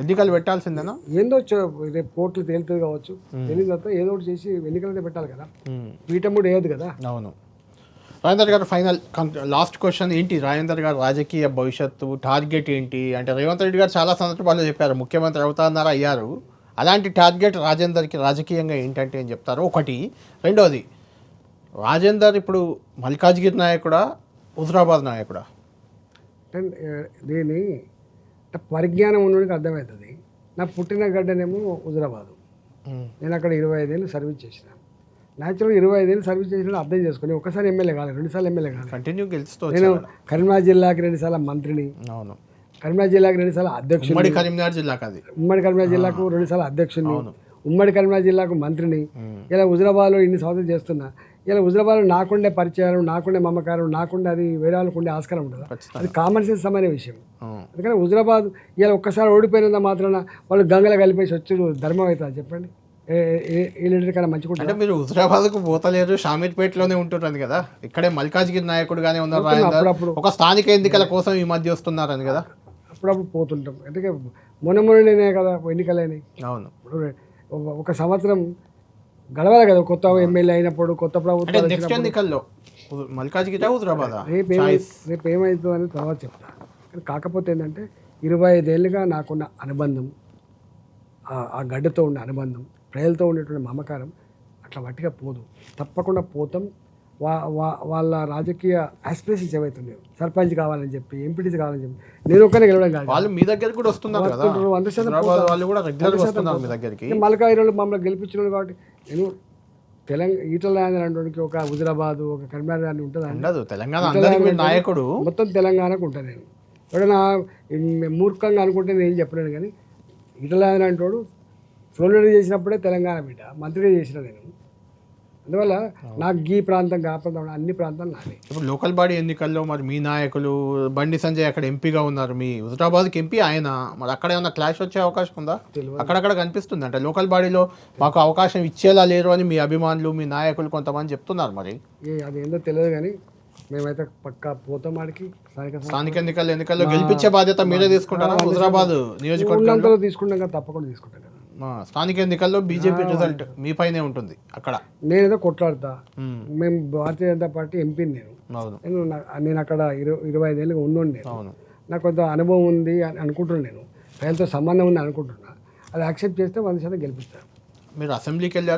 ఎన్నికలు పెట్టాల్సిందేనా? ఏందో రేపు కోర్టులు తేలుతుంది కావచ్చు. తెలియదు తర్వాత ఏదో ఒకటి చేసి ఎన్నికలైతే పెట్టాలి కదా. కూడా వేయదు కదా. అవును. రాజేందర్ గారు ఫైనల్ లాస్ట్ క్వశ్చన్ ఏంటి? రాజేందర్ గారు రాజకీయ భవిష్యత్తు టార్గెట్ ఏంటి? అంటే రేవంత్ రెడ్డి గారు చాలా సందర్భాల్లో చెప్పారు ముఖ్యమంత్రి అవుతారన్నారు అయ్యారు. అలాంటి టార్గెట్ రాజేందర్కి రాజకీయంగా ఏంటంటే ఏం చెప్తారు. ఒకటి. రెండోది రాజేందర్ ఇప్పుడు మల్కాజ్గిరి నాయకుడా హుజరాబాద్ నాయకుడా? దీని పరిజ్ఞానం ఉన్నోడికి అర్థమవుతుంది. నా పుట్టిన గడ్డనేమో హుజరాబాదు. నేను అక్కడ ఇరవై ఐదేళ్ళు సర్వీస్ చేసిన. న్యాచురల్గా ఇరవై ఐదేళ్ళు సర్వీస్ చేసిన అర్థం చేసుకుని ఒకసారి ఎమ్మెల్యే కాలేదు రెండుసార్లు ఎమ్మెల్యే కాలేదు. కంటిన్యూ గెలుస్తూ నేను కరీంనగర్ జిల్లాకి రెండుసార్లు మంత్రిని. అవును. కరీంనగర్ జిల్లాకి రెండుసార్లు అధ్యక్షుడు ఉమ్మడి కరీంనగర్ జిల్లాకు అది. ఉమ్మడి కరీంనగర్ జిల్లాకు రెండుసార్లు అధ్యక్షుడిని. ఉమ్మడి కరీంనగర్ జిల్లాకు మంత్రిని. ఇలా హుజరాబాద్లో ఇన్ని సంవత్సరాలు చేస్తున్నా. ఇలా హుజరాబాద్లో నాకుండే పరిచయాలు నాకుండే మమకారం నాకుండే అది వేరే వాళ్ళకు ఉండే ఆస్కారం ఉండదు. అది కామన్ సెన్స్ సమైన విషయం. అందుకని హుజరాబాద్ ఇలా ఒక్కసారి ఓడిపోయినంత మాత్రాన వాళ్ళు గంగల కలిపేసి వచ్చుడు ధర్మం అవుతుంది చెప్పండి. ఏ లీడర్ కన్నా మంచిగా అంటే మీరు హుజరాబాద్కు పోతలేరు షామీర్పేటలోనే ఉంటున్నారు కదా. ఇక్కడే మల్కాజ్గిరి నాయకుడుగానే ఉన్నారు. ఒక స్థానిక ఎన్నికల కోసం ఈ మధ్య వస్తున్నారని కదా. అప్పుడప్పుడు పోతుంటాం. ఎందుకంటే మొన్న మొన్ననే కదా ఎన్నికలైనవి అవును. ఒక సంవత్సరం గడవాలి కదా కొత్త ఎమ్మెల్యే అయినప్పుడు కొత్త ప్రభుత్వం నెక్స్ట్ ఎన్నికల్లో మల్కాజ్గిరి హుజరాబాద్ రేపు రేపు ఏమవుతుందో అని తర్వాత చెప్తా. కానీ కాకపోతే ఏంటంటే ఇరవై ఐదేళ్ళుగా నాకున్న అనుబంధం ఆ- గడ్డతో ఉన్న అనుబంధం ప్రజలతో ఉండేటువంటి మమకారం అట్లా వట్టిగా పోదు. తప్పకుండా పోతాం. వా వా వాళ్ళ రాజకీయ ఆస్పిరేషన్స్ ఏవైతున్నాయో సర్పంచ్ కావాలని చెప్పి ఎంపీటీసీ కావాలని చెప్పి నేను ఒక్కనే గెలవడం కాదు. వాళ్ళు మీ దగ్గరికి కూడా వస్తున్నారు వంద శాతం హుజరాబాద్ వాళ్ళు కూడా రెగ్యులర్గా వస్తున్నారు మీ దగ్గరికి. మళ్ళీ ఈరోజు మమ్మల్ని గెలిపించిన కాబట్టి నేను తెలంగాణ ఈటల రాజేంద్ర ఒక హుజరాబాద్ ఒక కరీంనగర్ అని ఉంటుందా? ఉండదు. తెలంగాణ నాయకుడు. మొత్తం తెలంగాణకు ఉంటాను నేను ఎవడన్నా ఇన్- మూర్ఖంగా అనుకుంటే నేను చెప్పలేను కానీ ఇటలాయన అంటాడు ఫ్లోరిడా చేసినప్పుడే తెలంగాణ బిడ్డ మంత్రిగా చేసిన నేను. అందువల్ల నాకు ఈ ప్రాంతం ఆ ప్రాంతం అన్ని ప్రాంతాలు నావే. ఇప్పుడు లోకల్ బాడీ ఎన్నికల్లో మరి మీ నాయకులు బండి సంజయ్ అక్కడ ఎంపీగా ఉన్నారు. మీ హుజరాబాద్కి ఎంపీ ఆయన. మరి అక్కడ ఏమన్నా క్లాష్ వచ్చే అవకాశం ఉందా. అక్కడక్కడ కనిపిస్తుంది. అంటే లోకల్ బాడీలో మాకు అవకాశం ఇచ్చేలా లేరు అని మీ అభిమానులు మీ నాయకులు కొంతమంది చెప్తున్నారు మరి. ఏ అదేందో తెలియదు కానీ మేమైతే పక్కా పోతాం ఆడికి. స్థానిక ఎన్నికల్లో ఎన్నికల్లో గెలిపించే బాధ్యత మీరే తీసుకుంటారా? హుజరాబాద్ నియోజకవర్గం ఉన్నంతలో తీసుకుంటాం కదా తప్పకుండా తీసుకుంటాం కదా. స్థానిక ఎన్నికల్లో బీజేపీ రిజల్ట్ మీ పైనే ఉంటుంది అక్కడ. నేనేదో కొట్లాడతా. మేము. భారతీయ జనతా పార్టీ ఎంపీని నేను. నేను నేను అక్కడ ఇరవై ఇరవై నేను. అవును. నాకు కొంత అనుభవం ఉంది అని అనుకుంటున్నాను నేను. ప్రజలతో సంబంధం ఉంది అనుకుంటున్నా. అది యాక్సెప్ట్ చేస్తే వంద శాతం గెలిపిస్తాను. మీరు అసెంబ్లీకి వెళ్ళారు?